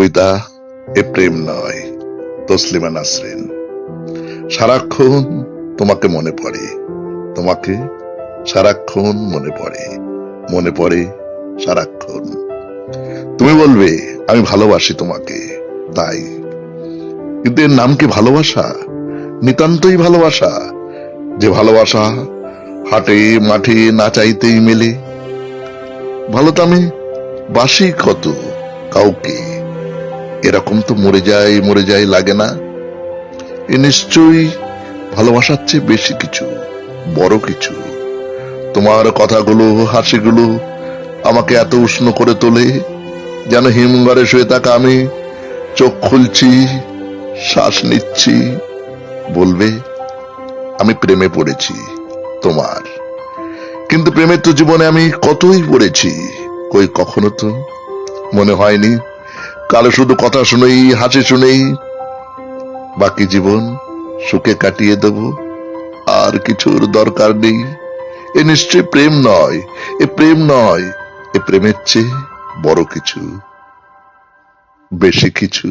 কবিতা এ প্রেম নয়, তসলিমা নাসরিন। সারাক্ষণ তোমাকে মনে পড়ে, তোমাকে সারাক্ষণ মনে পড়ে মনে পড়ে সারাক্ষণ। তুমি বলবে, আমি ভালোবাসি তোমাকে, তাই। কিন্তু এর নাম কি ভালোবাসা? নিতান্তই ভালোবাসা। যে ভালোবাসা হাটে, মাঠে, না চাইতেই মেলে। ভালো তো আমি বাসি কত কাউকে এরকম তো মরে যায় মরে যায় লাগে না। এ নিশ্চয়ই ভালোবাসার চেয়ে বেশি কিছু, বড় কিছু। তোমার কথাগুলো, হাসিগুলো আমাকে এত উষ্ণ করে তোলে, যেন হিমঘরে শুয়ে থাকা আমি চোখ খুলছি, শ্বাস নিচ্ছি, বলবে, আমি প্রেমে পড়েছি তোমার। কিন্তু প্রেমের তো জীবনে আমি কতই পড়েছি, কই কখনো তো মনে হয়নি কালো শুধু কথা শুনেই, হাসি শুনেই। বাকি জীবন সুখে কাটিয়ে দেব। আর কিছুর দরকার নেই। এ নিশ্চয় প্রেম নয়, এ প্রেম নয়, এ প্রেমের চেয়ে বড় কিছু, বেশি কিছু।